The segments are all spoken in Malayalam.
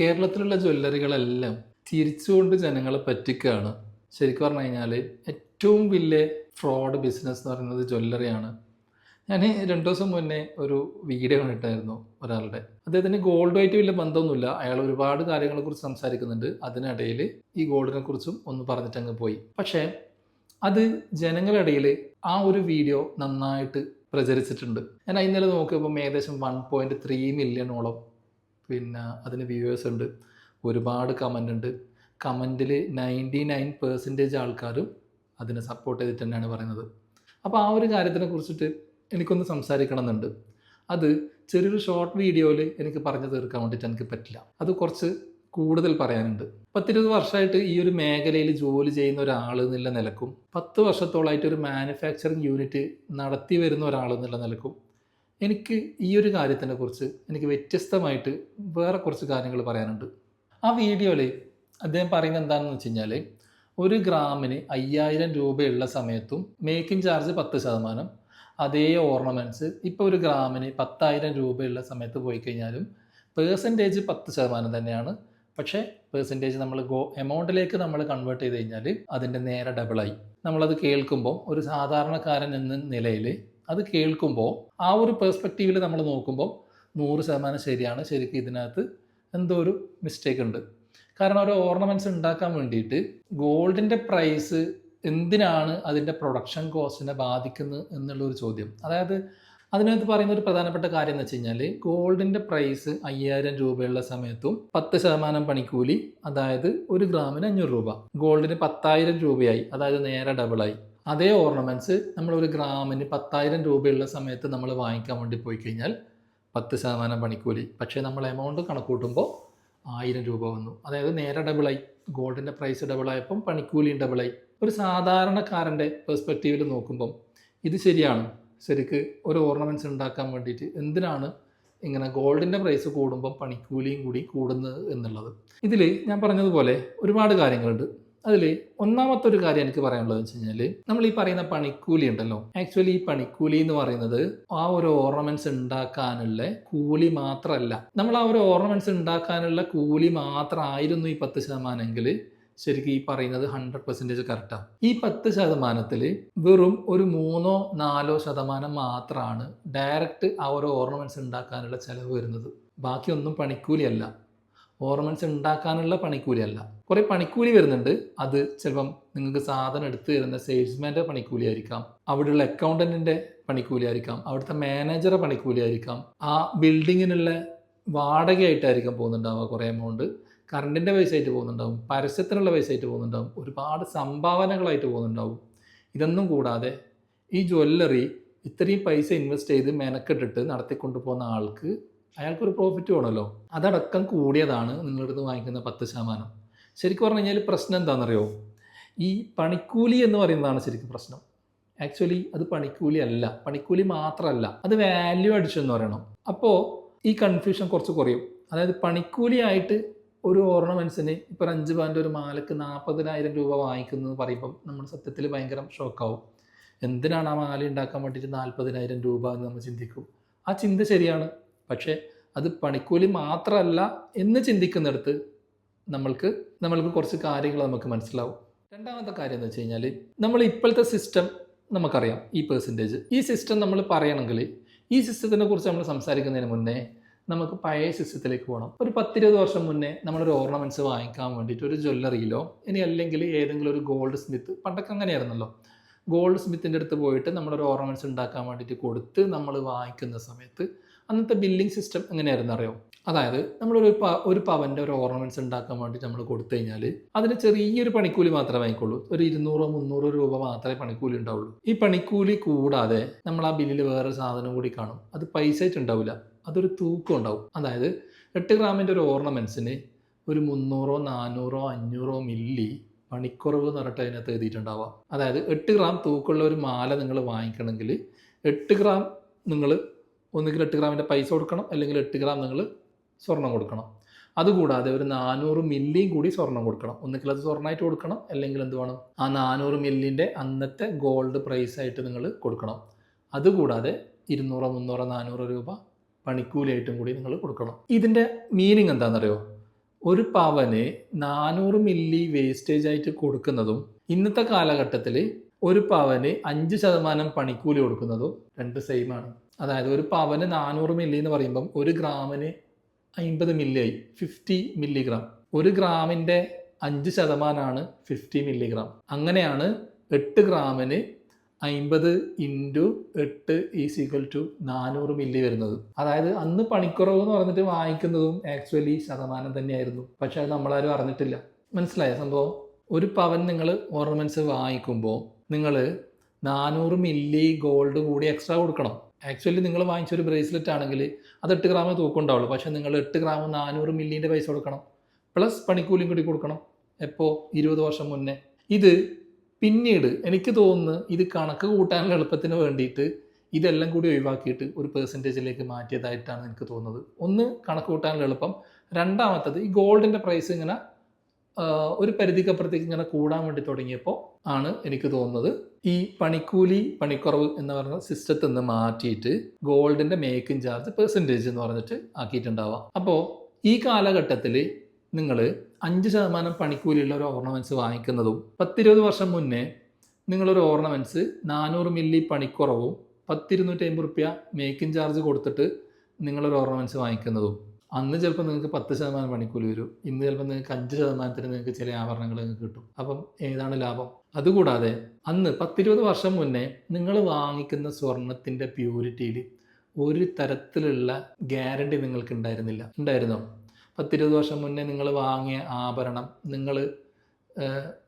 കേരളത്തിലുള്ള ജ്വല്ലറികളെല്ലാം തിരിച്ചുകൊണ്ട് ജനങ്ങളെ പറ്റിക്കുകയാണ്. ശരിക്കും പറഞ്ഞു കഴിഞ്ഞാൽ ഏറ്റവും വലിയ ഫ്രോഡ് ബിസിനസ് എന്ന് പറയുന്നത് ജ്വല്ലറിയാണ്. ഞാൻ രണ്ടു ദിവസം മുന്നേ ഒരു വീഡിയോ കണ്ടിട്ടായിരുന്നു ഒരാളുടെ. അദ്ദേഹത്തിന് ഗോൾഡുമായിട്ട് വലിയ ബന്ധമൊന്നുമില്ല. അയാൾ ഒരുപാട് കാര്യങ്ങളെക്കുറിച്ച് സംസാരിക്കുന്നുണ്ട്. അതിനിടയിൽ ഈ ഗോൾഡിനെ കുറിച്ചും ഒന്ന് പറഞ്ഞിട്ട് അങ്ങ് പോയി. പക്ഷേ അത് ജനങ്ങളിടയിൽ ആ ഒരു വീഡിയോ നന്നായിട്ട് പ്രചരിച്ചിട്ടുണ്ട്. ഞാൻ ഇന്നലെ നോക്കിയപ്പോൾ ഏകദേശം വൺ പോയിന്റ് ത്രീ മില്യണോളം പിന്നെ അതിന് വ്യൂവേഴ്സ് ഉണ്ട്. ഒരുപാട് കമന്റ് ഉണ്ട്. കമന്റിൽ നയന്റി നയൻ പെർസെന്റേജ് ആൾക്കാരും അതിനെ സപ്പോർട്ട് ചെയ്തിട്ട് തന്നെയാണ് പറയുന്നത്. അപ്പോൾ ആ ഒരു കാര്യത്തിനെ കുറിച്ചിട്ട് എനിക്കൊന്ന് സംസാരിക്കണം എന്നുണ്ട് അത് ചെറിയൊരു ഷോർട്ട് വീഡിയോയിൽ എനിക്ക് പറഞ്ഞു തീർക്കാൻ വേണ്ടിയിട്ട് എനിക്ക് പറ്റില്ല. അത് കുറച്ച് കൂടുതൽ പറയാനുണ്ട്. പത്തിരുപത് വർഷമായിട്ട് ഈ ഒരു മേഖലയിൽ ജോലി ചെയ്യുന്ന ഒരാൾ എന്നുള്ള നിലക്കും പത്ത് വർഷത്തോളമായിട്ട് ഒരു മാനുഫാക്ചറിങ് യൂണിറ്റ് നടത്തി വരുന്ന ഒരാൾ എന്നുള്ള നിലക്കും എനിക്ക് ഈ ഒരു കാര്യത്തിനെ കുറിച്ച് എനിക്ക് വ്യത്യസ്തമായിട്ട് വേറെ കുറച്ച് കാര്യങ്ങൾ പറയാനുണ്ട്. ആ വീഡിയോയിൽ അദ്ദേഹം പറയുന്നത് എന്താണെന്ന് വെച്ച് കഴിഞ്ഞാൽ ഒരു ഗ്രാമിന് അയ്യായിരം രൂപയുള്ള സമയത്തും മേക്കിംഗ് ചാർജ് പത്ത് ശതമാനം അതേ ഓർണമെന്റ്സ് ഇപ്പോൾ ഒരു ഗ്രാമിന് പത്തായിരം രൂപയുള്ള സമയത്ത് പോയി കഴിഞ്ഞാലും പേഴ്സന്റേജ് പത്ത് ശതമാനം തന്നെയാണ്. പക്ഷേ പേഴ്സന്റേജ് നമ്മൾ ഗോ എമൗണ്ടിലേക്ക് നമ്മൾ കൺവേർട്ട് ചെയ്ത് കഴിഞ്ഞാൽ അതിന്റെ നേരെ ഡബിളായി നമ്മളത് കേൾക്കുമ്പോൾ ഒരു സാധാരണക്കാരൻ എന്ന നിലയിൽ അത് കേൾക്കുമ്പോൾ ആ ഒരു പേഴ്സ്പെക്റ്റീവിൽ നമ്മൾ നോക്കുമ്പോൾ നൂറ് ശതമാനം ശരിയാണ്. ശരിക്കും ഇതിനകത്ത് എന്തോ ഒരു മിസ്റ്റേക്ക് ഉണ്ട്. കാരണം ഒരു ഓർണമെന്റ്സ് ഉണ്ടാക്കാൻ വേണ്ടിയിട്ട് ഗോൾഡിന്റെ പ്രൈസ് എന്തിനാണ് അതിന്റെ പ്രൊഡക്ഷൻ കോസ്റ്റിനെ ബാധിക്കുന്നത് എന്നുള്ളൊരു ചോദ്യം. അതായത് അതിനകത്ത് പറയുന്ന ഒരു പ്രധാനപ്പെട്ട കാര്യം എന്ന് വെച്ച് കഴിഞ്ഞാൽ ഗോൾഡിന്റെ പ്രൈസ് അയ്യായിരം രൂപയുള്ള സമയത്തും പത്ത് ശതമാനം പണിക്കൂലി അതായത് ഒരു ഗ്രാമിന് അഞ്ഞൂറ് രൂപ. ഗോൾഡിന് പത്തായിരം രൂപയായി അതായത് നേരെ ഡബിളായി അതേ ഓർണമെന്റ്സ് നമ്മളൊരു ഗ്രാമിന് പത്തായിരം രൂപയുള്ള സമയത്ത് നമ്മൾ വാങ്ങിക്കാൻ വേണ്ടി പോയി കഴിഞ്ഞാൽ പത്ത് ശതമാനം പണിക്കൂലി. പക്ഷേ നമ്മൾ എമൗണ്ട് കണക്കൂട്ടുമ്പോൾ ആയിരം രൂപ വന്നു. അതായത് നേരെ ഡബിളായി ഗോൾഡിന്റെ പ്രൈസ് ഡബിളായപ്പം പണിക്കൂലിയും ഡബിളായി ഒരു സാധാരണക്കാരന്റെ പെർസ്പെക്റ്റീവിൽ നോക്കുമ്പം ഇത് ശരിയാണ്. ശരിക്ക് ഒരു ഓർണമെന്റ്സ് ഉണ്ടാക്കാൻ വേണ്ടിയിട്ട് എന്തിനാണ് ഇങ്ങനെ ഗോൾഡിന്റെ പ്രൈസ് കൂടുമ്പം പണിക്കൂലിയും കൂടി കൂടുന്നത് എന്നുള്ളത്. ഇതിൽ ഞാൻ പറഞ്ഞതുപോലെ ഒരുപാട് കാര്യങ്ങളുണ്ട്. അതിൽ ഒന്നാമത്തെ ഒരു കാര്യം എനിക്ക് പറയാനുള്ളത് വെച്ച് കഴിഞ്ഞാൽ നമ്മൾ ഈ പറയുന്ന പണിക്കൂലി ഉണ്ടല്ലോ. ആക്ച്വലി ഈ പണിക്കൂലി എന്ന് പറയുന്നത് ആ ഒരു ഓർണമെന്റ്സ് ഉണ്ടാക്കാനുള്ള കൂലി മാത്രമല്ല. നമ്മൾ ആ ഒരു ഓർണമെന്റ്സ് ഉണ്ടാക്കാനുള്ള കൂലി മാത്രമായിരുന്നു ഈ പത്ത് ശതമാനമെങ്കിൽ ശരിക്കും ഈ പറയുന്നത് ഹൺഡ്രഡ് പെർസെന്റേജ് കറക്റ്റാണ് ഈ പത്ത് ശതമാനത്തിൽ വെറും ഒരു മൂന്നോ നാലോ ശതമാനം മാത്രമാണ് ഡയറക്റ്റ് ആ ഒരു ഓർണമെന്റ്സ് ഉണ്ടാക്കാനുള്ള ചിലവ് വരുന്നത്. ബാക്കിയൊന്നും പണിക്കൂലിയല്ല ഓർണമെന്റ്സ് ഉണ്ടാക്കാനുള്ള പണിക്കൂലിയല്ല കുറേ പണിക്കൂലി വരുന്നുണ്ട്. അത് ചിലപ്പം നിങ്ങൾക്ക് സാധനം എടുത്തു തരുന്ന സെയിൽസ്മാന്റെ പണിക്കൂലി ആയിരിക്കാം. അവിടെയുള്ള അക്കൗണ്ടന്റിന്റെ പണിക്കൂലി ആയിരിക്കാം. അവിടുത്തെ മാനേജറെ പണിക്കൂലി ആയിരിക്കാം. ആ ബിൽഡിങ്ങിനുള്ള വാടകയായിട്ടായിരിക്കും പോകുന്നുണ്ടാവുക കുറേ എമൗണ്ട് കറണ്ടിന്റെ പൈസ ആയിട്ട് പോകുന്നുണ്ടാവും. പരസ്യത്തിനുള്ള പൈസ ആയിട്ട് പോകുന്നുണ്ടാവും. ഒരുപാട് സംഭാവനകളായിട്ട് പോകുന്നുണ്ടാവും. ഇതൊന്നും കൂടാതെ ഈ ജ്വല്ലറി ഇത്രയും പൈസ ഇൻവെസ്റ്റ് ചെയ്ത് മെനക്കെട്ടിട്ട് നടത്തിക്കൊണ്ടു പോകുന്ന ആൾക്ക് അയാൾക്കൊരു പ്രോഫിറ്റ് വേണമല്ലോ. അതടക്കം കൂടിയതാണ് നിങ്ങളുടെ അടുത്ത് വാങ്ങിക്കുന്ന പത്ത് ശതമാനം. ശരിക്കും പറഞ്ഞു കഴിഞ്ഞാൽ പ്രശ്നം എന്താണെന്നറിയോ? ഈ പണിക്കൂലി എന്ന് പറയുന്നതാണ് ശരിക്കും പ്രശ്നം. ആക്ച്വലി അത് പണിക്കൂലി അല്ല. പണിക്കൂലി മാത്രമല്ല അത് വാല്യൂ അഡിഷൻ എന്ന് പറയണം. അപ്പോൾ ഈ കൺഫ്യൂഷൻ കുറച്ച് കുറയും. അതായത് പണിക്കൂലിയായിട്ട് ഒരു ഓർണമെന്റ്സിന് ഇപ്പോൾ ഒരു അഞ്ച് പവന്റെ ഒരു മാലക്ക് നാൽപ്പതിനായിരം രൂപ വാങ്ങിക്കുന്നത് പറയുമ്പം നമ്മൾ സത്യത്തിൽ ഭയങ്കര ഷോക്കാവും എന്തിനാണ് ആ മാല ഉണ്ടാക്കാൻ വേണ്ടിയിട്ട് നാൽപ്പതിനായിരം രൂപ എന്ന് നമ്മൾ ചിന്തിക്കും? ആ ചിന്ത ശരിയാണ്. പക്ഷേ അത് പണിക്കൂലി മാത്രമല്ല എന്ന് ചിന്തിക്കുന്നിടത്ത് നമ്മൾക്ക് നമ്മൾക്ക് കുറച്ച് കാര്യങ്ങൾ നമുക്ക് മനസ്സിലാവും. രണ്ടാമത്തെ കാര്യം എന്ന് വെച്ച് കഴിഞ്ഞാൽ നമ്മൾ ഇപ്പോഴത്തെ സിസ്റ്റം നമുക്കറിയാം ഈ പെർസെന്റേജ് ഈ സിസ്റ്റം നമ്മൾ പറയണമെങ്കിൽ ഈ സിസ്റ്റത്തിനെ കുറിച്ച് നമ്മൾ സംസാരിക്കുന്നതിന് മുന്നേ നമുക്ക് പഴയ സിസ്റ്റത്തിലേക്ക് പോകണം ഒരു പത്തിരുപത് വർഷം മുന്നേ നമ്മളൊരു ഓർണമെന്റ്സ് വാങ്ങിക്കാൻ വേണ്ടിയിട്ട് ഒരു ജ്വല്ലറിയിലോ ഇനി അല്ലെങ്കിൽ ഏതെങ്കിലും ഒരു ഗോൾഡ് സ്മിത്ത് പണ്ടൊക്കെ അങ്ങനെയായിരുന്നല്ലോ. ഗോൾഡ് സ്മിത്തിന്റെ അടുത്ത് പോയിട്ട് നമ്മളൊരു ഓർണമെന്റ്സ് ഉണ്ടാക്കാൻ വേണ്ടിയിട്ട് കൊടുത്ത് നമ്മൾ വാങ്ങിക്കുന്ന സമയത്ത് അന്നത്തെ ബില്ലിംഗ് സിസ്റ്റം എങ്ങനെയായിരുന്നു അറിയോ? അതായത് നമ്മളൊരു പ ഒരു പവന്റെ ഒരു ഓർണമെന്റ്സ് ഉണ്ടാക്കാൻ വേണ്ടി നമ്മൾ കൊടുത്തു കഴിഞ്ഞാൽ അതിന് ചെറിയൊരു പണിക്കൂലി മാത്രമേ വാങ്ങിക്കുള്ളൂ ഒരു ഇരുന്നൂറോ മുന്നൂറോ രൂപ മാത്രമേ പണിക്കൂലി ഉണ്ടാവുള്ളൂ. ഈ പണിക്കൂലി കൂടാതെ നമ്മൾ ആ ബില്ലിൽ വേറെ സാധനം കൂടി കാണും. അത് പൈസ ആയിട്ടുണ്ടാവില്ല അതൊരു തൂക്കം ഉണ്ടാവും. അതായത് എട്ട് ഗ്രാമിന്റെ ഒരു ഓർണമെന്റ്സിന് ഒരു മുന്നൂറോ നാനൂറോ അഞ്ഞൂറോ മില്ലി പണിക്കുറവ് എന്ന് പറഞ്ഞിട്ട് അതിനകത്ത് എഴുതിയിട്ടുണ്ടാവാം അതായത് എട്ട് ഗ്രാം തൂക്കമുള്ള ഒരു മാല നിങ്ങൾ വാങ്ങിക്കണമെങ്കിൽ എട്ട് ഗ്രാം നിങ്ങൾ ഒന്നുകിൽ എട്ട് ഗ്രാമിന്റെ പൈസ കൊടുക്കണം അല്ലെങ്കിൽ എട്ട് ഗ്രാം നിങ്ങൾ സ്വർണം കൊടുക്കണം. അതുകൂടാതെ ഒരു നാനൂറ് മില്ലിയും കൂടി സ്വർണം കൊടുക്കണം. ഒന്നുകിൽ അത് സ്വർണമായിട്ട് കൊടുക്കണം അല്ലെങ്കിൽ എന്ത് വേണം? ആ നാനൂറ് മില്ലിന്റെ അന്നത്തെ ഗോൾഡ് പ്രൈസ് ആയിട്ട് നിങ്ങൾ കൊടുക്കണം. അതുകൂടാതെ ഇരുന്നൂറോ മുന്നൂറോ നാനൂറോ രൂപ പണിക്കൂലിയായിട്ടും കൂടി നിങ്ങൾ കൊടുക്കണം. ഇതിന്റെ മീനിങ് എന്താണെന്നറിയോ? ഒരു പവന് നാനൂറ് മില്ലി വേസ്റ്റേജ് ആയിട്ട് കൊടുക്കുന്നതും ഇന്നത്തെ കാലഘട്ടത്തിൽ ഒരു പവന് അഞ്ച് ശതമാനം പണിക്കൂലി കൊടുക്കുന്നതും രണ്ട് സെയിം ആണ്. അതായത് ഒരു പവന് നാനൂറ് മില്ലി എന്ന് പറയുമ്പം ഒരു ഗ്രാമിന് അമ്പത് മില്ലി ആയി ഫിഫ്റ്റി മില്ലിഗ്രാം ഒരു ഗ്രാമിന്റെ അഞ്ച് ശതമാനമാണ് ഫിഫ്റ്റി മില്ലിഗ്രാം അങ്ങനെയാണ് എട്ട് ഗ്രാമിന് അമ്പത് ഇന്റു എട്ട് ഈസ് ഈക്വൽ ടു നാനൂറ് മില്ലി വരുന്നത്. അതായത് അന്ന് പണിക്കുറവ് എന്ന് പറഞ്ഞിട്ട് വാങ്ങിക്കുന്നതും ആക്ച്വലി ശതമാനം തന്നെയായിരുന്നു. പക്ഷെ അത് നമ്മളാരും അറിഞ്ഞിട്ടില്ല. മനസ്സിലായ സംഭവം? ഒരു പവൻ നിങ്ങൾ ഓർണമെന്റ്സ് വാങ്ങിക്കുമ്പോൾ നിങ്ങൾ നാനൂറ് മില്ലി ഗോൾഡ് കൂടി എക്സ്ട്രാ കൊടുക്കണം. ആക്ച്വലി നിങ്ങൾ വാങ്ങിച്ചൊരു ബ്രേസ്ലെറ്റ് ആണെങ്കിൽ അത് എട്ട് ഗ്രാമേ തൂക്കുണ്ടാവുള്ളൂ പക്ഷേ നിങ്ങൾ എട്ട് ഗ്രാം നാനൂറ് മില്ലിന്റെ പൈസ കൊടുക്കണം. പ്ലസ് പണിക്കൂലിയും കൂടി കൊടുക്കണം. എപ്പോൾ ഇരുപത് വർഷം മുന്നേ. ഇത് പിന്നീട് എനിക്ക് തോന്നുന്നു ഇത് കണക്ക് കൂട്ടാനുള്ള എളുപ്പത്തിന് വേണ്ടിയിട്ട് ഇതെല്ലാം കൂടി ഒഴിവാക്കിയിട്ട് ഒരു പേഴ്സന്റേജിലേക്ക് മാറ്റിയതായിട്ടാണ് എനിക്ക് തോന്നുന്നത്. ഒന്ന് കണക്ക് കൂട്ടാനുള്ള എളുപ്പം. രണ്ടാമത്തത് ഈ ഗോൾഡിന്റെ പ്രൈസ് ഇങ്ങനെ ഒരു പരിധിക്കപ്പുറത്തേക്ക് ഇങ്ങനെ കൂടാൻ വേണ്ടി തുടങ്ങിയപ്പോൾ ആണ് എനിക്ക് തോന്നുന്നത്. ഈ പണിക്കൂലി പണിക്കുറവ് എന്ന് പറയുന്ന സിസ്റ്റത്തിൽ നിന്ന് മാറ്റിയിട്ട് ഗോൾഡിന്റെ മേക്കിംഗ് ചാർജ് പെർസെന്റേജ് എന്ന് പറഞ്ഞിട്ട് ആക്കിയിട്ടുണ്ടാവാം. അപ്പോൾ ഈ കാലഘട്ടത്തിൽ നിങ്ങൾ അഞ്ച് ശതമാനം പണിക്കൂലിയുള്ള ഒരു ഓർണമെന്റ്സ് വാങ്ങിക്കുന്നതും പത്തിരുപത് വർഷം മുന്നേ നിങ്ങളൊരു ഓർണമെന്റ്സ് നാനൂറ് മില്ലി പണിക്കുറവും പത്തിരുന്നൂറ്റി അമ്പത് റുപ്യ മേക്കിംഗ് ചാർജ് കൊടുത്തിട്ട് നിങ്ങളൊരു ഓർണമെന്റ്സ് വാങ്ങിക്കുന്നതും അന്ന് ചിലപ്പോൾ നിങ്ങൾക്ക് പത്ത് ശതമാനം പണിക്കൂലി വരും. ഇന്ന് ചിലപ്പോൾ നിങ്ങൾക്ക് അഞ്ച് ശതമാനത്തിന് നിങ്ങൾക്ക് ചില ആഭരണങ്ങൾ നിങ്ങൾക്ക് കിട്ടും. അപ്പം ഏതാണ് ലാഭം? അതുകൂടാതെ അന്ന് പത്തിരുപത് വർഷം മുന്നേ നിങ്ങൾ വാങ്ങിക്കുന്ന സ്വർണത്തിന്റെ പ്യൂരിറ്റിയിൽ ഒരു തരത്തിലുള്ള ഗ്യാരണ്ടി നിങ്ങൾക്ക് ഉണ്ടായിരുന്നില്ല ഉണ്ടായിരുന്നോ? പത്തിരുപത് വർഷം മുന്നേ നിങ്ങൾ വാങ്ങിയ ആഭരണം നിങ്ങൾ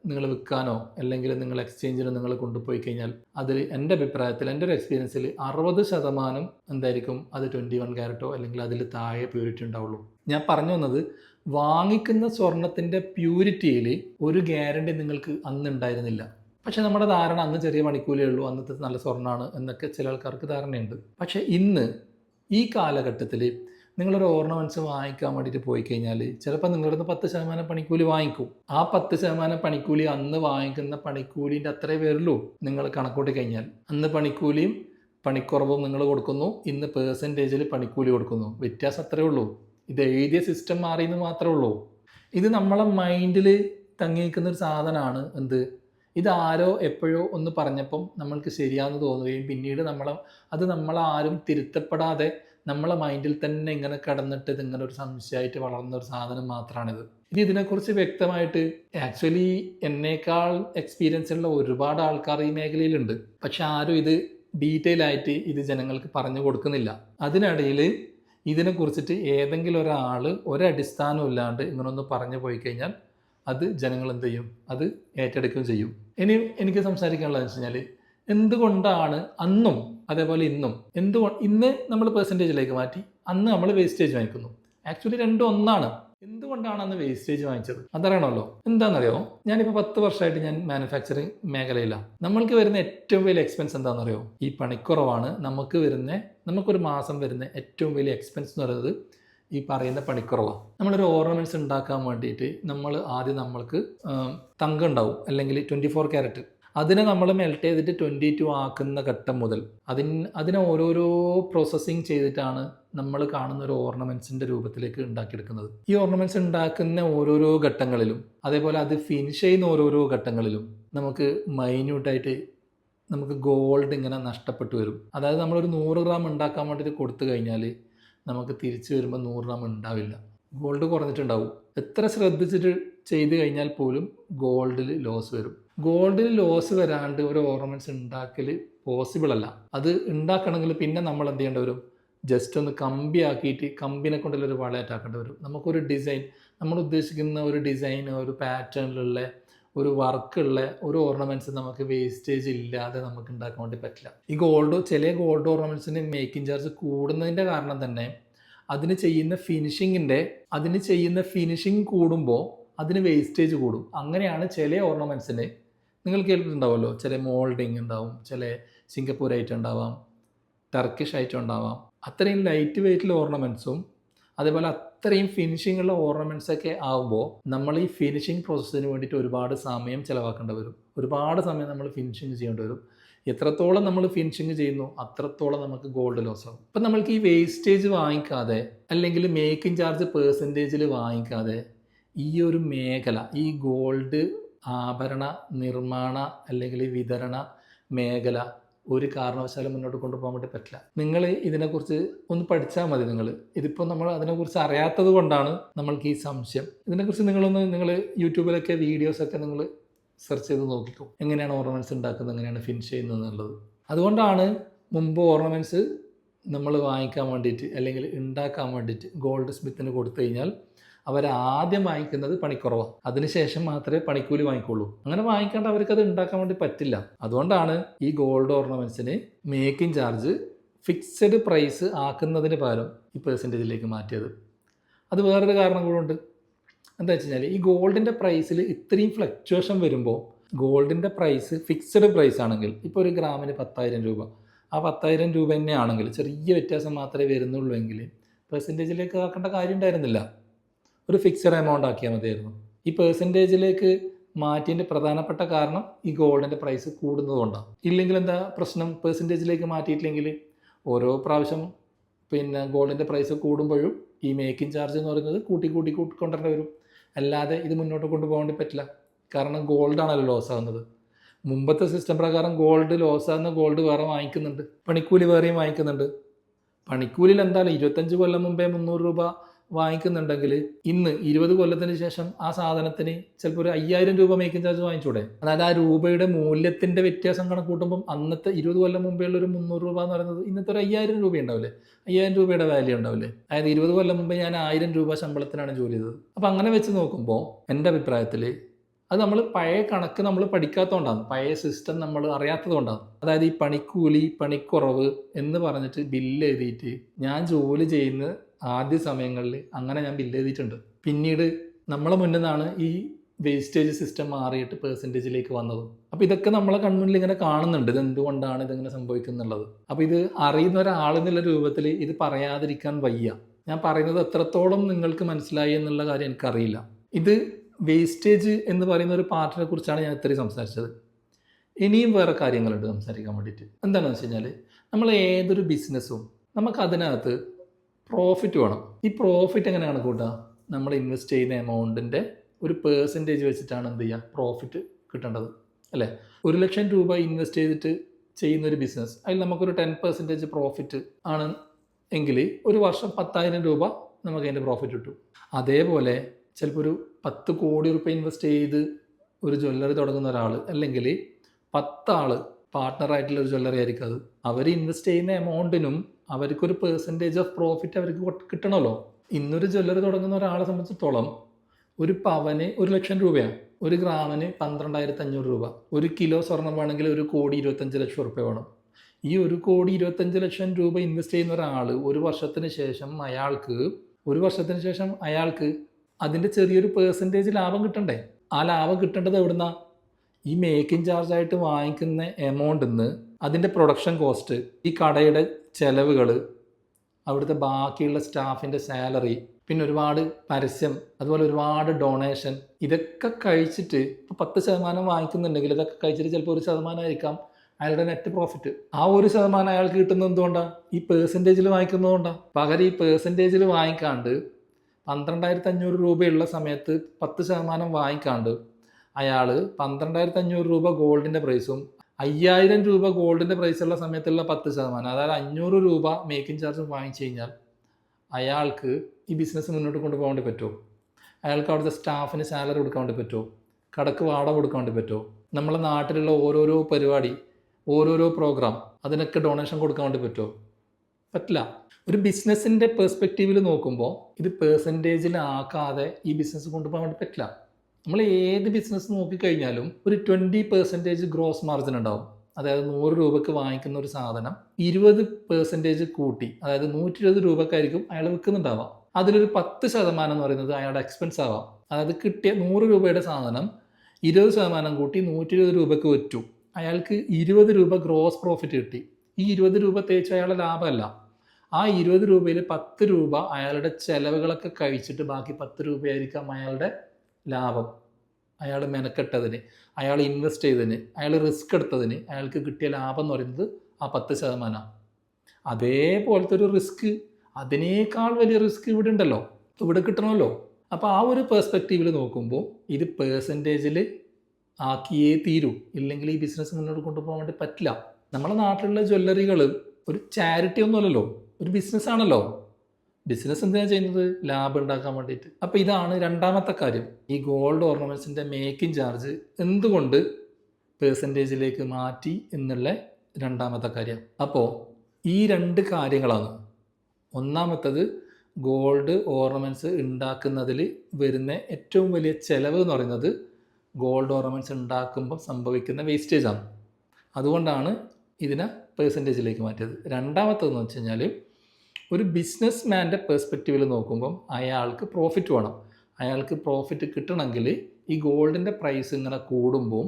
നിങ്ങൾ വിൽക്കാനോ അല്ലെങ്കിൽ നിങ്ങൾ എക്സ്ചേഞ്ചിനോ നിങ്ങൾ കൊണ്ടുപോയി കഴിഞ്ഞാൽ അതിൽ എന്റെ അഭിപ്രായത്തിൽ എന്റെ ഒരു എക്സ്പീരിയൻസിൽ അറുപത് ശതമാനം എന്തായിരിക്കും? അത് ട്വന്റി വൺ ക്യാരറ്റോ അല്ലെങ്കിൽ അതിൽ താഴെ പ്യൂരിറ്റി ഉണ്ടാവുള്ളൂ. ഞാൻ പറഞ്ഞു വന്നത് വാങ്ങിക്കുന്ന സ്വർണത്തിന്റെ പ്യൂരിറ്റിയിൽ ഒരു ഗ്യാരണ്ടി നിങ്ങൾക്ക് അന്ന് ഉണ്ടായിരുന്നില്ല. പക്ഷേ നമ്മുടെ ധാരണ അന്ന് ചെറിയ പണിക്കൂലേ ഉള്ളൂ അന്നത്തെ നല്ല സ്വർണമാണ് എന്നൊക്കെ ചില ആൾക്കാർക്ക് ധാരണയുണ്ട്. പക്ഷേ ഇന്ന് ഈ കാലഘട്ടത്തിൽ നിങ്ങളൊരു ഓർണമെന്റ്സ് വാങ്ങിക്കാൻ വേണ്ടിയിട്ട് പോയി കഴിഞ്ഞാൽ ചിലപ്പോൾ നിങ്ങളുടെ പത്ത് ശതമാനം പണിക്കൂലി വാങ്ങിക്കും. ആ പത്ത് ശതമാനം പണിക്കൂലി അന്ന് വാങ്ങിക്കുന്ന പണിക്കൂലിന്റെ അത്രേ വരുള്ളൂ നിങ്ങൾ കണക്കൂട്ടി കഴിഞ്ഞാൽ. അന്ന് പണിക്കൂലിയും പണിക്കുറവും നിങ്ങൾ കൊടുക്കുന്നു ഇന്ന് പേഴ്സന്റേജിൽ പണിക്കൂലി കൊടുക്കുന്നു. വ്യത്യാസം അത്രേ ഉള്ളൂ. ഇത് എഴുതിയ സിസ്റ്റം മാറിയെന്ന് മാത്രമേ ഉള്ളൂ. ഇത് നമ്മളെ മൈൻഡിൽ തങ്ങി നിൽക്കുന്ന ഒരു സാധനമാണ്. എന്ത്? ഇത് ആരോ എപ്പോഴോ ഒന്ന് പറഞ്ഞപ്പം നമ്മൾക്ക് ശരിയാണെന്ന് തോന്നുകയും പിന്നീട് നമ്മളെ അത് നമ്മളാരും തിരുത്തപ്പെടാതെ നമ്മളെ മൈൻഡിൽ തന്നെ ഇങ്ങനെ കടന്നിട്ട് ഇതിങ്ങനെ ഒരു സംശയമായിട്ട് വളർന്ന ഒരു സാധനം മാത്രമാണിത് ഇനി ഇതിനെക്കുറിച്ച് വ്യക്തമായിട്ട് ആക്ച്വലി എന്നേക്കാൾ എക്സ്പീരിയൻസ് ഉള്ള ഒരുപാട് ആൾക്കാർ ഈ മേഖലയിലുണ്ട്. പക്ഷെ ആരും ഇത് ഡീറ്റെയിൽ ആയിട്ട് ഇത് ജനങ്ങൾക്ക് പറഞ്ഞു കൊടുക്കുന്നില്ല. അതിനിടയിൽ ഇതിനെക്കുറിച്ചിട്ട് ഏതെങ്കിലും ഒരാൾ ഒരടിസ്ഥാനം ഇല്ലാണ്ട് ഇങ്ങനൊന്ന് പറഞ്ഞു പോയി കഴിഞ്ഞാൽ അത് ജനങ്ങൾ എന്ത് ചെയ്യും? അത് ഏറ്റെടുക്കുകയും ചെയ്യും. ഇനി എനിക്ക് സംസാരിക്കാനുള്ളതെന്ന് വെച്ച് കഴിഞ്ഞാൽ എന്തുകൊണ്ടാണ് അന്നും അതേപോലെ ഇന്നും എന്തുകൊണ്ട് ഇന്ന് നമ്മൾ പെർസെന്റേജിലേക്ക് മാറ്റി അന്ന് നമ്മൾ വേസ്റ്റേജ് വാങ്ങിക്കുന്നു. ആക്ച്വലി രണ്ടും ഒന്നാണ്. എന്തുകൊണ്ടാണ് അന്ന് വേസ്റ്റേജ് വാങ്ങിച്ചത്? അതറിയണമല്ലോ. എന്താണെന്നറിയോ? ഞാനിപ്പോൾ പത്ത് വർഷമായിട്ട് ഞാൻ മാനുഫാക്ചറിങ് മേഖലയിലാണ്. നമ്മൾക്ക് വരുന്ന ഏറ്റവും വലിയ എക്സ്പെൻസ് എന്താണെന്നറിയോ? ഈ പണിക്കുറവാണ്. നമുക്ക് വരുന്ന നമുക്കൊരു മാസം വരുന്ന ഏറ്റവും വലിയ എക്സ്പെൻസ് എന്ന് പറയുന്നത് ഈ പറയുന്ന പണിക്കുറവാണ് നമ്മളൊരു ഓർണമെന്റ്സ് ഉണ്ടാക്കാൻ വേണ്ടിയിട്ട് നമ്മൾ ആദ്യം നമ്മൾക്ക് തങ്കം ഉണ്ടാവും. അല്ലെങ്കിൽ ട്വന്റി ഫോർ ക്യാരറ്റ് അതിനെ നമ്മൾ മെൽറ്റ് ചെയ്തിട്ട് ട്വന്റി ടു ആക്കുന്ന ഘട്ടം മുതൽ അതിന് അതിനെ ഓരോരോ പ്രോസസ്സിങ് ചെയ്തിട്ടാണ് നമ്മൾ കാണുന്ന ഒരു ഓർണമെന്റ്സിന്റെ രൂപത്തിലേക്ക് ഉണ്ടാക്കിയെടുക്കുന്നത്. ഈ ഓർണമെന്റ്സ് ഉണ്ടാക്കുന്ന ഓരോരോ ഘട്ടങ്ങളിലും അതേപോലെ അത് ഫിനിഷ് ചെയ്യുന്ന ഓരോരോ ഘട്ടങ്ങളിലും നമുക്ക് മൈന്യൂട്ടായിട്ട് നമുക്ക് ഗോൾഡ് ഇങ്ങനെ നഷ്ടപ്പെട്ടു വരും. അതായത് നമ്മളൊരു നൂറ് ഗ്രാം ഉണ്ടാക്കാൻ വേണ്ടിയിട്ട് കൊടുത്തു കഴിഞ്ഞാൽ നമുക്ക് തിരിച്ചു വരുമ്പോൾ നൂറ് ഗ്രാം ഉണ്ടാവില്ല. ഗോൾഡ് കുറഞ്ഞിട്ടുണ്ടാവും. എത്ര ശ്രദ്ധിച്ചിട്ട് ചെയ്ത് കഴിഞ്ഞാൽ പോലും ഗോൾഡിൽ ലോസ് വരും. ഗോൾഡിൽ ലോസ് വരാണ്ട് ഒരു ഓർണമെന്റ്സ് ഉണ്ടാക്കൽ പോസിബിൾ അല്ല. അത് ഉണ്ടാക്കണമെങ്കിൽ പിന്നെ നമ്മൾ എന്ത് ചെയ്യേണ്ടി വരും? ജസ്റ്റ് ഒന്ന് കമ്പി ആക്കിയിട്ട് കമ്പിനെ കൊണ്ടുള്ള ഒരു വളയറ്റാക്കേണ്ടി വരും. നമുക്കൊരു ഡിസൈൻ നമ്മൾ ഉദ്ദേശിക്കുന്ന ഒരു ഡിസൈൻ ഒരു പാറ്റേണിലുള്ള ഒരു വർക്കുള്ള ഒരു ഓർണമെന്റ്സ് നമുക്ക് വേസ്റ്റേജ് ഇല്ലാതെ നമുക്ക് ഉണ്ടാക്കാൻ വേണ്ടി പറ്റില്ല. ഈ ഗോൾഡ് ചില ഗോൾഡ് ഓർണമെന്റ്സിന് മേക്കിംഗ് ചാർജ് കൂടുന്നതിന്റെ കാരണം തന്നെ അതിന് ചെയ്യുന്ന ഫിനിഷിങ്ങിന്റെ അതിന് ചെയ്യുന്ന ഫിനിഷിങ് കൂടുമ്പോൾ അതിന് വേസ്റ്റേജ് കൂടും. അങ്ങനെയാണ് ചില ഓർണമെന്റ്സിന് നിങ്ങൾ കേട്ടിട്ടുണ്ടാവുമല്ലോ ചില മോൾഡിങ് ഉണ്ടാവും ചില സിംഗപ്പൂർ ഐറ്റം ഉണ്ടാവാം ടർക്കിഷ് ഐറ്റം ഉണ്ടാവാം. അത്രയും ലൈറ്റ് വെയ്റ്റിൽ ഓർണമെന്റ്സും അതേപോലെ അത്രയും ഫിനിഷിങ്ങുള്ള ഓർണമെന്റ്സ് ഒക്കെ ആകുമ്പോൾ നമ്മൾ ഈ ഫിനിഷിംഗ് പ്രോസസ്സിന് വേണ്ടിയിട്ട് ഒരുപാട് സമയം ചിലവാക്കേണ്ടി വരും. ഒരുപാട് സമയം നമ്മൾ ഫിനിഷിങ് ചെയ്യേണ്ടി വരും. എത്രത്തോളം നമ്മൾ ഫിനിഷിങ് ചെയ്യുന്നു അത്രത്തോളം നമുക്ക് ഗോൾഡ് ലോസ് ആവും. ഇപ്പം നമ്മൾക്ക് ഈ വേസ്റ്റേജ് വാങ്ങിക്കാതെ അല്ലെങ്കിൽ മേക്കിംഗ് ചാർജ് പേഴ്സന്റേജിൽ വാങ്ങിക്കാതെ ഈ ഒരു മേഖല ഈ ഗോൾഡ് ആഭരണ നിർമ്മാണ അല്ലെങ്കിൽ വിതരണ മേഖല ഒരു കാരണവശാലും മുന്നോട്ട് കൊണ്ടുപോകാൻ വേണ്ടി പറ്റില്ല. നിങ്ങൾ ഇതിനെക്കുറിച്ച് ഒന്ന് പഠിച്ചാൽ മതി നിങ്ങൾ. ഇതിപ്പോൾ നമ്മൾ അതിനെക്കുറിച്ച് അറിയാത്തത് കൊണ്ടാണ് നമ്മൾക്ക് ഈ സംശയം. ഇതിനെക്കുറിച്ച് നിങ്ങളൊന്ന് നിങ്ങൾ യൂട്യൂബിലൊക്കെ വീഡിയോസൊക്കെ നിങ്ങൾ സെർച്ച് ചെയ്ത് നോക്കിക്കോ. എങ്ങനെയാണ് ഓർണമെന്റ്സ് ഉണ്ടാക്കുന്നത്? എങ്ങനെയാണ് ഫിനിഷ് ചെയ്യുന്നത് എന്നുള്ളത്. അതുകൊണ്ടാണ് മുമ്പ് ഓർണമെന്റ്സ് നമ്മൾ വാങ്ങിക്കാൻ വേണ്ടിയിട്ട് അല്ലെങ്കിൽ ഉണ്ടാക്കാൻ വേണ്ടിയിട്ട് ഗോൾഡ് സ്മിത്തിന് കൊടുത്തു കഴിഞ്ഞാൽ അവർ ആദ്യം വാങ്ങിക്കുന്നത് പണിക്കുറവാണ് അതിനുശേഷം മാത്രമേ പണിക്കൂലി വാങ്ങിക്കുള്ളൂ. അങ്ങനെ വാങ്ങിക്കാണ്ട് അവർക്ക് അത് ഉണ്ടാക്കാൻ വേണ്ടി പറ്റില്ല. അതുകൊണ്ടാണ് ഈ ഗോൾഡ് ഓർണമെന്റ്സിന് മേക്കിംഗ് ചാർജ് ഫിക്സഡ് പ്രൈസ് ആക്കുന്നതിന് പകരം ഈ പെർസെന്റേജിലേക്ക് മാറ്റിയത്. അത് വേറൊരു കാരണം കൂടെ ഉണ്ട്. എന്താ വെച്ച് കഴിഞ്ഞാൽ ഈ ഗോൾഡിന്റെ പ്രൈസിൽ ഇത്രയും ഫ്ലക്ച്വേഷൻ വരുമ്പോൾ ഗോൾഡിന്റെ പ്രൈസ് ഫിക്സഡ് പ്രൈസ് ആണെങ്കിൽ ഇപ്പോൾ ഒരു ഗ്രാമിന് പത്തായിരം രൂപ. ആ പത്തായിരം രൂപ തന്നെ ആണെങ്കിൽ ചെറിയ വ്യത്യാസം മാത്രമേ വരുന്നുള്ളൂ എങ്കിൽ പെർസെന്റേജിലേക്ക് ആക്കേണ്ട കാര്യം ഉണ്ടായിരുന്നില്ല. ഒരു ഫിക്സഡ് എമൗണ്ട് ആക്കിയാൽ മതിയായിരുന്നു. ഈ പെർസെന്റേജിലേക്ക് മാറ്റിയതിന്റെ പ്രധാനപ്പെട്ട കാരണം ഈ ഗോൾഡിന്റെ പ്രൈസ് കൂടുന്നതുകൊണ്ടാണ്. ഇല്ലെങ്കിൽ എന്താ പ്രശ്നം? പെർസെന്റേജിലേക്ക് മാറ്റിയിട്ടില്ലെങ്കിൽ ഓരോ പ്രാവശ്യം പിന്നെ ഗോൾഡിന്റെ പ്രൈസ് കൂടുമ്പോഴും ഈ മേക്കിംഗ് ചാർജ് എന്ന് പറയുന്നത് കൂട്ടി കൂട്ടി കൂട്ടി വരും. അല്ലാതെ ഇത് മുന്നോട്ട് കൊണ്ടുപോകേണ്ടി പറ്റില്ല. കാരണം ഗോൾഡാണല്ലോ ലോസ് ആകുന്നത് മുമ്പത്തെ സിസ്റ്റം പ്രകാരം ഗോൾഡ് ലോസ് ആകുന്ന ഗോൾഡ് വേറെ വാങ്ങിക്കുന്നുണ്ട്. പണിക്കൂലി വേറെയും വാങ്ങിക്കുന്നുണ്ട്. പണിക്കൂലിയിൽ എന്തായാലും ഇരുപത്തഞ്ച് കൊല്ലം മുമ്പേ മുന്നൂറ് രൂപ വാങ്ങിക്കുന്നുണ്ടെങ്കിൽ ഇന്ന് ഇരുപത് കൊല്ലത്തിന് ശേഷം ആ സാധനത്തിന് ചിലപ്പോൾ ഒരു അയ്യായിരം രൂപ മേക്കിംഗ് ചാർജ് വാങ്ങിച്ചൂടെ? അതായത് ആ രൂപയുടെ മൂല്യത്തിന്റെ വ്യത്യാസം കണക്കൂട്ടുമ്പം അന്നത്തെ ഇരുപത് കൊല്ലം മുമ്പേ ഉള്ള ഒരു മുന്നൂറ് രൂപ എന്ന് പറയുന്നത് ഇന്നത്തെ ഒരു അയ്യായിരം രൂപ ഉണ്ടാവില്ലേ അയ്യായിരം രൂപയുടെ വാല്യൂ ഉണ്ടാവില്ലേ? അതായത് ഇരുപത് കൊല്ലം മുമ്പേ ഞാൻ ആയിരം രൂപ ശമ്പളത്തിനാണ് ജോലി ചെയ്തത്. അപ്പം അങ്ങനെ വെച്ച് നോക്കുമ്പോൾ എന്റെ അഭിപ്രായത്തിൽ അത് നമ്മൾ പഴയ കണക്ക് നമ്മൾ പഠിക്കാത്തതുകൊണ്ടാണ് പഴയ സിസ്റ്റം നമ്മൾ അറിയാത്തതുകൊണ്ടാണ്. അതായത് ഈ പണിക്കൂലി പണിക്കുറവ് എന്ന് പറഞ്ഞിട്ട് ബില്ല് എഴുതിയിട്ട് ഞാൻ ജോലി ചെയ്യുന്ന ആദ്യ സമയങ്ങളിൽ അങ്ങനെ ഞാൻ ബില്ല് ചെയ്തിട്ടുണ്ട്. പിന്നീട് നമ്മളെ മുന്നിൽ നിന്നാണ് ഈ വേസ്റ്റേജ് സിസ്റ്റം മാറിയിട്ട് പേഴ്സന്റേജിലേക്ക് വന്നത്. അപ്പോൾ ഇതൊക്കെ നമ്മളെ കൺമുന്നിൽ ഇങ്ങനെ കാണുന്നുണ്ട്. ഇത് എന്തുകൊണ്ടാണ് ഇതിങ്ങനെ സംഭവിക്കുന്നുള്ളത്? അപ്പോൾ ഇത് അറിയുന്ന ഒരാളെന്നുള്ള രൂപത്തിൽ ഇത് പറയാതിരിക്കാൻ വയ്യ. ഞാൻ പറയുന്നത് എത്രത്തോളം നിങ്ങൾക്ക് മനസ്സിലായി എന്നുള്ള കാര്യം എനിക്കറിയില്ല. ഇത് വേസ്റ്റേജ് എന്ന് പറയുന്ന ഒരു പാർട്ടിനെ കുറിച്ചാണ് ഞാൻ ഇത്രയും സംസാരിച്ചത്. ഇനിയും വേറെ കാര്യങ്ങളുണ്ട് സംസാരിക്കാൻ വേണ്ടിയിട്ട്. എന്താണെന്ന് വെച്ച് കഴിഞ്ഞാൽ നമ്മൾ ഏതൊരു ബിസിനസ്സും നമുക്ക് അതിനകത്ത് പ്രോഫിറ്റ് വേണം. ഈ പ്രോഫിറ്റ് എങ്ങനെ കൂട്ടുക നമ്മൾ ഇൻവെസ്റ്റ് ചെയ്യുന്ന എമൗണ്ടിന്റെ ഒരു പേഴ്സന്റേജ് വെച്ചിട്ടാണ് എന്ത് ചെയ്യുക? പ്രോഫിറ്റ് കിട്ടേണ്ടത്. അല്ലേ? ഒരു ലക്ഷം രൂപ ഇൻവെസ്റ്റ് ചെയ്തിട്ട് ചെയ്യുന്ന ഒരു ബിസിനസ് അതിൽ നമുക്കൊരു ടെൻ പെർസെന്റേജ് പ്രോഫിറ്റ് ആണ് എങ്കിൽ ഒരു വർഷം പത്തായിരം രൂപ നമുക്ക് അതിന്റെ പ്രോഫിറ്റ് കിട്ടും. അതേപോലെ ചിലപ്പോൾ ഒരു പത്ത് കോടി റുപ്യ ഇൻവെസ്റ്റ് ചെയ്ത് ഒരു ജ്വല്ലറി തുടങ്ങുന്ന ഒരാൾ അല്ലെങ്കിൽ പത്താൾ പാർട്ട്ണറായിട്ടുള്ള ഒരു ജ്വല്ലറി ആയിരിക്കും അത്. അവർ ഇൻവെസ്റ്റ് ചെയ്യുന്ന എമൗണ്ടിനും അവർക്കൊരു പെർസെന്റേജ് ഓഫ് പ്രോഫിറ്റ് അവർക്ക് കിട്ടണമല്ലോ. ഇന്നൊരു ജ്വല്ലറി തുടങ്ങുന്ന ഒരാളെ സംബന്ധിച്ചിടത്തോളം ഒരു പവന് ഒരു ലക്ഷം രൂപയാണ്. ഒരു ഗ്രാമിന് പന്ത്രണ്ടായിരത്തി അഞ്ഞൂറ് രൂപ. ഒരു കിലോ സ്വർണം വേണമെങ്കിൽ ഒരു കോടി ഇരുപത്തഞ്ച് ലക്ഷം റുപ്യ വേണം. ഈ ഒരു കോടി ഇരുപത്തഞ്ച് ലക്ഷം രൂപ ഇൻവെസ്റ്റ് ചെയ്യുന്ന ഒരാൾ ഒരു വർഷത്തിന് ശേഷം അയാൾക്ക് ഒരു വർഷത്തിന് ശേഷം അയാൾക്ക് അതിന്റെ ചെറിയൊരു പേഴ്സന്റേജ് ലാഭം കിട്ടണ്ടേ? ആ ലാഭം കിട്ടേണ്ടത് എവിടുന്നാ? ഈ മേക്കിംഗ് ചാർജ് ആയിട്ട് വാങ്ങിക്കുന്ന എമൗണ്ടിൽ നിന്ന് അതിന്റെ പ്രൊഡക്ഷൻ കോസ്റ്റ് ഈ കടയുടെ ചെലവുകൾ അവിടുത്തെ ബാക്കിയുള്ള സ്റ്റാഫിന്റെ സാലറി പിന്നെ ഒരുപാട് പരസ്യം അതുപോലെ ഒരുപാട് ഡൊണേഷൻ ഇതൊക്കെ കഴിച്ചിട്ട് ഇപ്പോൾ പത്ത് ശതമാനം വാങ്ങിക്കുന്നുണ്ടെങ്കിൽ ഇതൊക്കെ കഴിച്ചിട്ട് ചിലപ്പോൾ ഒരു ശതമാനമായിരിക്കാം അയാളുടെ നെറ്റ് പ്രോഫിറ്റ് ആ ഒരു ശതമാനം അയാൾക്ക് കിട്ടുന്നത് എന്തുകൊണ്ടാണ് ഈ പേഴ്സന്റേജിൽ വാങ്ങിക്കുന്നതുകൊണ്ടാണ് പകരം ഈ പേഴ്സന്റേജിൽ വാങ്ങിക്കാണ്ട് പന്ത്രണ്ടായിരത്തി അഞ്ഞൂറ് രൂപയുള്ള സമയത്ത് പത്ത് ശതമാനം വാങ്ങിക്കാണ്ട് അയാൾ പന്ത്രണ്ടായിരത്തി അഞ്ഞൂറ് രൂപ ഗോൾഡിന്റെ പ്രൈസും അയ്യായിരം രൂപ ഗോൾഡിന്റെ പ്രൈസുള്ള സമയത്തുള്ള പത്ത് ശതമാനം അതായത് അഞ്ഞൂറ് രൂപ മേക്കിംഗ് ചാർജ് വാങ്ങിച്ചു കഴിഞ്ഞാൽ അയാൾക്ക് ഈ ബിസിനസ് മുന്നോട്ട് കൊണ്ടുപോകാൻ വേണ്ടി പറ്റുമോ? അയാൾക്ക് അവിടുത്തെ സ്റ്റാഫിന് സാലറി കൊടുക്കാൻ വേണ്ടി പറ്റുമോ? കടക്ക് വാടക കൊടുക്കാൻ വേണ്ടി പറ്റുമോ? നമ്മളെ നാട്ടിലുള്ള ഓരോരോ പരിപാടി ഓരോരോ പ്രോഗ്രാം അതിനൊക്കെ ഡൊണേഷൻ കൊടുക്കാൻ വേണ്ടി പറ്റുമോ? പറ്റില്ല. ഒരു ബിസിനസ്സിന്റെ പെർസ്പെക്റ്റീവിൽ നോക്കുമ്പോൾ ഇത് പേഴ്സന്റേജിലാക്കാതെ ഈ ബിസിനസ് കൊണ്ടുപോകാൻ വേണ്ടി പറ്റില്ല. നമ്മൾ ഏത് ബിസിനസ് നോക്കിക്കഴിഞ്ഞാലും ഒരു ട്വന്റി പെർസെന്റേജ് ഗ്രോസ് മാർജിൻ ഉണ്ടാവും. അതായത് നൂറ് രൂപയ്ക്ക് വാങ്ങിക്കുന്ന ഒരു സാധനം ഇരുപത് പെർസെന്റേജ് കൂട്ടി അതായത് നൂറ്റി ഇരുപത് രൂപക്കായിരിക്കും അയാൾ വിൽക്കുന്നുണ്ടാവാം അതിലൊരു പത്ത് ശതമാനം എന്ന് പറയുന്നത് അയാളുടെ എക്സ്പെൻസ് ആവാം. അതായത് കിട്ടിയ നൂറ് രൂപയുടെ സാധനം ഇരുപത് ശതമാനം കൂട്ടി നൂറ്റി ഇരുപത് രൂപയ്ക്ക് വിറ്റു. അയാൾക്ക് ഇരുപത് രൂപ ഗ്രോസ് പ്രോഫിറ്റ് കിട്ടി. ഈ ഇരുപത് രൂപ തേച്ച് അയാളുടെ ലാഭമല്ല. ആ ഇരുപത് രൂപയിൽ പത്ത് രൂപ അയാളുടെ ചെലവുകളൊക്കെ കഴിച്ചിട്ട് ബാക്കി പത്ത് രൂപയായിരിക്കാം അയാളുടെ ലാഭം. അയാൾ മെനക്കെട്ടതിന് അയാൾ ഇൻവെസ്റ്റ് ചെയ്തതിന് അയാൾ റിസ്ക് എടുത്തതിന് അയാൾക്ക് കിട്ടിയ ലാഭം എന്ന് പറയുന്നത് ആ പത്ത് ശതമാനമാണ് അതേപോലത്തെ ഒരു റിസ്ക് അതിനേക്കാൾ വലിയ റിസ്ക് ഇവിടെ ഉണ്ടല്ലോ. ഇവിടെ കിട്ടണമല്ലോ. അപ്പോൾ ആ ഒരു പേഴ്സ്പെക്റ്റീവിൽ നോക്കുമ്പോൾ ഇത് പേഴ്സന്റേജിൽ ആക്കിയേ തീരൂ. ഇല്ലെങ്കിൽ ഈ ബിസിനസ് മുന്നോട്ട് കൊണ്ടുപോകാൻ വേണ്ടി പറ്റില്ല. നമ്മുടെ നാട്ടിലുള്ള ജ്വല്ലറികൾ ഒരു ചാരിറ്റി ഒന്നുമല്ലല്ലോ. ഒരു ബിസിനസ് ആണല്ലോ. ബിസിനസ് എന്തിനാ ചെയ്യുന്നത്? ലാഭം ഉണ്ടാക്കാൻ വേണ്ടിയിട്ട്. അപ്പോൾ ഇതാണ് രണ്ടാമത്തെ കാര്യം. ഈ ഗോൾഡ് ഓർണമെന്റ്സിന്റെ മേക്കിംഗ് ചാർജ് എന്തുകൊണ്ട് പേഴ്സന്റേജിലേക്ക് മാറ്റി എന്നുള്ള രണ്ടാമത്തെ കാര്യം. അപ്പോൾ ഈ രണ്ട് കാര്യങ്ങളാണ്. ഒന്നാമത്തത് ഗോൾഡ് ഓർണമെന്റ്സ് ഉണ്ടാക്കുന്നതിൽ വരുന്ന ഏറ്റവും വലിയ ചിലവ് എന്ന് പറയുന്നത് ഗോൾഡ് ഓർണമെന്റ്സ് ഉണ്ടാക്കുമ്പോൾ സംഭവിക്കുന്ന വേസ്റ്റേജാണ് അതുകൊണ്ടാണ് ഇതിനെ പേഴ്സന്റേജിലേക്ക് മാറ്റിയത്. രണ്ടാമത്തതെന്ന് വെച്ച് കഴിഞ്ഞാൽ ഒരു ബിസിനസ് മാന്റെ പെർസ്പെക്റ്റീവിൽ നോക്കുമ്പം അയാൾക്ക് പ്രോഫിറ്റ് വേണം. അയാൾക്ക് പ്രോഫിറ്റ് കിട്ടണമെങ്കിൽ ഈ ഗോൾഡിന്റെ പ്രൈസ് ഇങ്ങനെ കൂടുമ്പോൾ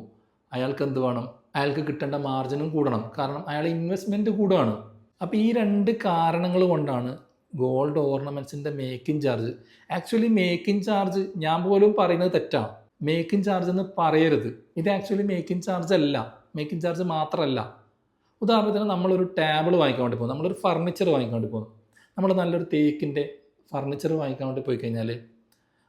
അയാൾക്ക് എന്ത് വേണം? അയാൾക്ക് കിട്ടേണ്ട മാർജിനും കൂടണം. കാരണം അയാൾ ഇൻവെസ്റ്റ്മെന്റ് കൂടുകയാണ് അപ്പോൾ ഈ രണ്ട് കാരണങ്ങൾ കൊണ്ടാണ് gold ഓർണമെന്റ്സിന്റെ making charge actually making charge ഞാൻ പോലും പറയുന്നത് തെറ്റാണ് മേക്കിംഗ് ചാർജ് എന്ന് പറയരുത്. ഇത് ആക്ച്വലി മേക്കിംഗ് ചാർജ് അല്ല. മേക്കിംഗ് ചാർജ് മാത്രമല്ല ഉദാഹരണത്തിന് നമ്മളൊരു ടേബിൾ വാങ്ങിക്കാൻ വേണ്ടി പോകും നമ്മളൊരു ഫർണിച്ചർ വാങ്ങിക്കാൻ വേണ്ടി പോകും നമ്മൾ നല്ലൊരു തേക്കിന്റെ ഫർണിച്ചർ വാങ്ങിക്കാൻ വേണ്ടി പോയി കഴിഞ്ഞാൽ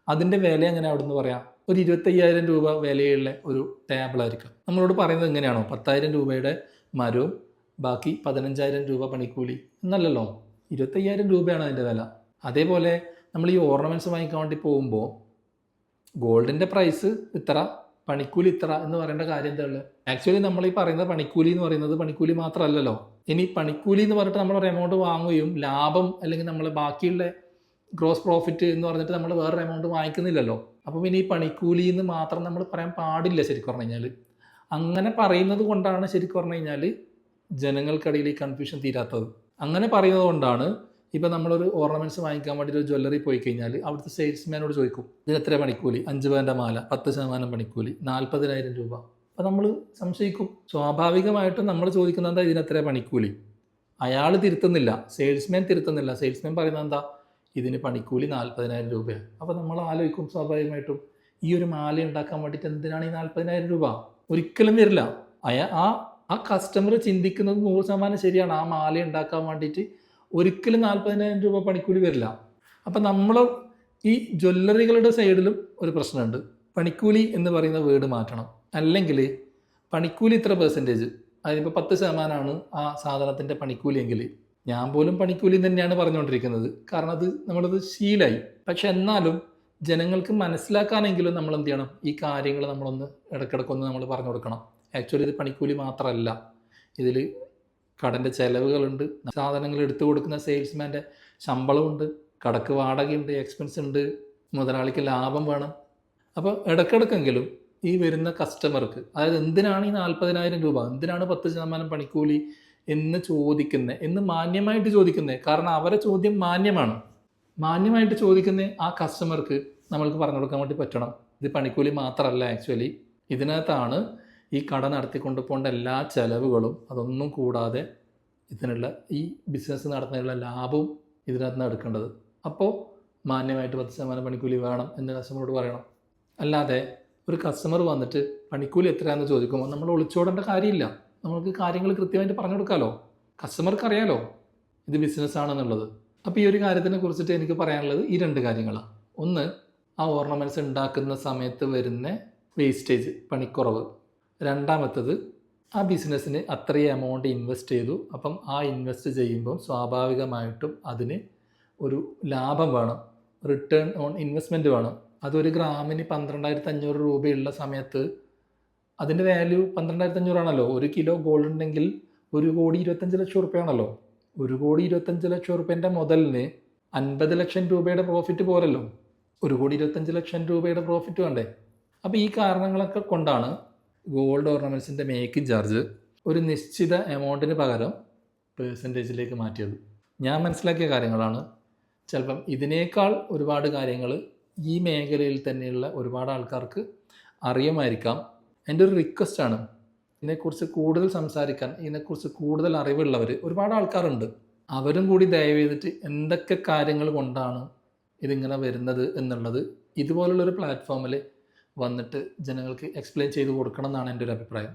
അതിന്റെ വില എങ്ങനെ അവിടെ നിന്ന് പറയാം? ഒരു ഇരുപത്തയ്യായിരം രൂപ വിലയുള്ള ഒരു ടേബിളായിരിക്കും നമ്മളോട് പറയുന്നത് എങ്ങനെയാണോ പത്തായിരം രൂപയുടെ മരവും ബാക്കി പതിനഞ്ചായിരം രൂപ പണിക്കൂലി എന്നല്ലല്ലോ. ഇരുപത്തയ്യായിരം രൂപയാണ് അതിന്റെ വില. അതേപോലെ നമ്മൾ ഈ ഓർണമെന്റ്സ് വാങ്ങിക്കാൻ വേണ്ടി പോകുമ്പോൾ ഗോൾഡിന്റെ പ്രൈസ് ഇത്ര പണിക്കൂലി ഇത്ര എന്ന് പറയേണ്ട കാര്യം എന്താ ഉള്ളത്? ആക്ച്വലി നമ്മൾ ഈ പറയുന്ന പണിക്കൂലി എന്ന് പറയുന്നത് പണിക്കൂലി മാത്രമല്ലല്ലോ. ഇനി പണിക്കൂലി എന്ന് പറഞ്ഞിട്ട് നമ്മൾ ഒരു എമൗണ്ട് വാങ്ങുകയും ലാഭം അല്ലെങ്കിൽ നമ്മൾ ബാക്കിയുള്ള ഗ്രോസ് പ്രോഫിറ്റ് എന്ന് പറഞ്ഞിട്ട് നമ്മൾ വേറൊരു എമൗണ്ട് വാങ്ങിക്കുന്നില്ലല്ലോ. അപ്പം ഇനി പണിക്കൂലി എന്ന് മാത്രം നമ്മൾ പറയാൻ പാടില്ല ശരിക്കും പറഞ്ഞു കഴിഞ്ഞാൽ അങ്ങനെ പറയുന്നത് കൊണ്ടാണ് ശരിക്കും പറഞ്ഞു കഴിഞ്ഞാൽ ജനങ്ങൾക്കിടയിൽ ഈ കൺഫ്യൂഷൻ തീരാത്തത്. അങ്ങനെ പറയുന്നത് കൊണ്ടാണ് ഇപ്പം നമ്മളൊരു ഓർണമെന്റ്സ് വാങ്ങിക്കാൻ വേണ്ടി ഒരു ജ്വല്ലറി പോയി കഴിഞ്ഞാൽ അവിടുത്തെ സെയിൽസ്മാനോട് ചോദിക്കും ഇതിന് എത്ര പണിക്കൂലി? അഞ്ച് പവന്റെ മാല പത്ത് ശതമാനം പണിക്കൂലി നാൽപ്പതിനായിരം രൂപ. അപ്പോൾ നമ്മൾ സംശയിക്കും. സ്വാഭാവികമായിട്ടും നമ്മൾ ചോദിക്കുന്നത് എന്താ ഇതിന് എത്ര പണിക്കൂലി? അയാൾ തിരുത്തുന്നില്ല. സെയിൽസ്മാൻ തിരുത്തുന്നില്ല. സെയിൽസ്മാൻ പറയുന്നത് എന്താ? ഇതിന് പണിക്കൂലി നാൽപ്പതിനായിരം രൂപയാണ്. അപ്പോൾ നമ്മൾ ആലോചിക്കും സ്വാഭാവികമായിട്ടും ഈ ഒരു മാല ഉണ്ടാക്കാൻ വേണ്ടിയിട്ട് എന്തിനാണ് ഈ നാൽപ്പതിനായിരം രൂപ? ഒരിക്കലും വരില്ല. അയാ ആ ആ കസ്റ്റമർ ചിന്തിക്കുന്നത് നൂറ് ശതമാനം ശരിയാണ്. ആ മാല ഉണ്ടാക്കാൻ വേണ്ടിയിട്ട് ഒരിക്കലും നാൽപ്പതിനായിരം രൂപ പണിക്കൂലി വരില്ല. അപ്പം നമ്മൾ ഈ ജ്വല്ലറികളുടെ സൈഡിലും ഒരു പ്രശ്നമുണ്ട്. പണിക്കൂലി എന്ന് പറയുന്ന വേർഡ് മാറ്റണം. അല്ലെങ്കിൽ പണിക്കൂലി ഇത്ര പെർസെന്റേജ് അതിനിപ്പോൾ പത്ത് ശതമാനമാണ് ആ സാധനത്തിന്റെ പണിക്കൂലി എങ്കിൽ. ഞാൻ പോലും പണിക്കൂലി തന്നെയാണ് പറഞ്ഞുകൊണ്ടിരിക്കുന്നത്. കാരണം അത് നമ്മളത് ശീലായി. പക്ഷെ എന്നാലും ജനങ്ങൾക്ക് മനസ്സിലാക്കാനെങ്കിലും നമ്മൾ എന്ത് ചെയ്യണം? ഈ കാര്യങ്ങൾ നമ്മളൊന്ന് ഇടയ്ക്കിടയ്ക്കൊന്ന് നമ്മൾ പറഞ്ഞു കൊടുക്കണം. ആക്ച്വലി ഇത് പണിക്കൂലി മാത്രമല്ല. ഇതിൽ കടന്റെ ചിലവുകളുണ്ട്. സാധനങ്ങൾ എടുത്തു കൊടുക്കുന്ന സെയിൽസ്മാന്റെ ശമ്പളമുണ്ട്. കടക്ക് വാടകയുണ്ട് എക്സ്പെൻസ് ഉണ്ട്. മുതലാളിക്ക് ലാഭം വേണം. അപ്പോൾ ഇടയ്ക്കിടയ്ക്കെങ്കിലും ഈ വരുന്ന കസ്റ്റമർക്ക് അതായത് എന്തിനാണ് ഈ നാൽപ്പതിനായിരം രൂപ? എന്തിനാണ് പത്ത് ശതമാനം പണിക്കൂലി എന്ന് ചോദിക്കുന്നത് എന്ന് മാന്യമായിട്ട് ചോദിക്കുന്നത് കാരണം അവരെ ചോദ്യം മാന്യമാണ്. മാന്യമായിട്ട് ചോദിക്കുന്ന ആ കസ്റ്റമർക്ക് നമ്മൾക്ക് പറഞ്ഞു കൊടുക്കാൻ വേണ്ടി പറ്റണം. ഇത് പണിക്കൂലി മാത്രമല്ല ആക്ച്വലി ഇതിനകത്താണ് ഈ കട നടത്തിക്കൊണ്ട് പോകേണ്ട എല്ലാ ചെലവുകളും അതൊന്നും കൂടാതെ ഇതിനുള്ള ഈ ബിസിനസ് നടത്തുന്നതിനുള്ള ലാഭവും ഇതിനകത്ത് നിന്ന് എടുക്കേണ്ടത്. അപ്പോൾ മാന്യമായിട്ട് പത്ത് ശതമാനം പണിക്കൂലി വേണം എന്ന് കസ്റ്റമറോട് പറയണം. അല്ലാതെ ഒരു കസ്റ്റമർ വന്നിട്ട് പണിക്കൂലി എത്രയാണെന്ന് ചോദിക്കുമ്പോൾ നമ്മൾ ഒളിച്ചോടേണ്ട കാര്യമില്ല. നമുക്ക് കാര്യങ്ങൾ കൃത്യമായിട്ട് പറഞ്ഞു കൊടുക്കാമല്ലോ കസ്റ്റമർക്ക് അറിയാലോ ഇത് ബിസിനസ് ആണെന്നുള്ളത്. അപ്പോൾ ഈ ഒരു കാര്യത്തിനെ കുറിച്ചിട്ട് എനിക്ക് പറയാനുള്ളത് ഈ രണ്ട് കാര്യങ്ങളാണ്. ഒന്ന് ആ ഓർണമെന്റ്സ് ഉണ്ടാക്കുന്ന സമയത്ത് വരുന്ന വേസ്റ്റേജ് പണിക്കുറവ്. രണ്ടാമത്തത് ആ ബിസിനസ്സിന് അത്രയും എമൗണ്ട് ഇൻവെസ്റ്റ് ചെയ്തു. അപ്പം ആ ഇൻവെസ്റ്റ് ചെയ്യുമ്പോൾ സ്വാഭാവികമായിട്ടും അതിന് ഒരു ലാഭം വേണം. റിട്ടേൺ ഓൺ ഇൻവെസ്റ്റ്മെന്റ് വേണം. അതൊരു ഗ്രാമിന് പന്ത്രണ്ടായിരത്തി അഞ്ഞൂറ് രൂപയുള്ള സമയത്ത് അതിന്റെ വാല്യൂ പന്ത്രണ്ടായിരത്തി അഞ്ഞൂറാണല്ലോ ഒരു കിലോ ഗോൾഡ് ഉണ്ടെങ്കിൽ ഒരു കോടി ഇരുപത്തഞ്ച് ലക്ഷം റുപ്യാണല്ലോ ഒരു കോടി ഇരുപത്തഞ്ച് ലക്ഷം റുപ്യന്റെ മുതലിന് അൻപത് ലക്ഷം രൂപയുടെ പ്രോഫിറ്റ് പോരല്ലോ. ഒരു കോടി ഇരുപത്തഞ്ച് ലക്ഷം രൂപയുടെ പ്രോഫിറ്റ് വേണ്ടേ? അപ്പോൾ ഈ കാരണങ്ങളൊക്കെ കൊണ്ടാണ് ഗോൾഡ് ഓർണമെന്റ്സിന്റെ മേക്കിംഗ് ചാർജ് ഒരു നിശ്ചിത എമൗണ്ടിന് പകരം പേഴ്സന്റേജിലേക്ക് മാറ്റിയത്. ഞാൻ മനസ്സിലാക്കിയ കാര്യങ്ങളാണ്. ചിലപ്പം ഇതിനേക്കാൾ ഒരുപാട് കാര്യങ്ങൾ ഈ മേഖലയിൽ തന്നെയുള്ള ഒരുപാട് ആൾക്കാർക്ക് അറിയുമായിരിക്കാം. എന്റെ ഒരു റിക്വസ്റ്റാണ് ഇതിനെക്കുറിച്ച് കൂടുതൽ സംസാരിക്കാൻ ഇതിനെക്കുറിച്ച് കൂടുതൽ അറിവുള്ളവർ ഒരുപാട് ആൾക്കാരുണ്ട്. അവരും കൂടി ദയവ് ചെയ്തിട്ട് എന്തൊക്കെ കാര്യങ്ങൾ കൊണ്ടാണ് ഇതിങ്ങനെ വരുന്നത് എന്നുള്ളത് ഇതുപോലുള്ളൊരു പ്ലാറ്റ്ഫോമിൽ വന്നിട്ട് ജനങ്ങൾക്ക് എക്സ്പ്ലെയിൻ ചെയ്ത് കൊടുക്കണം എന്നാണ് എന്റെ ഒരു അഭിപ്രായം.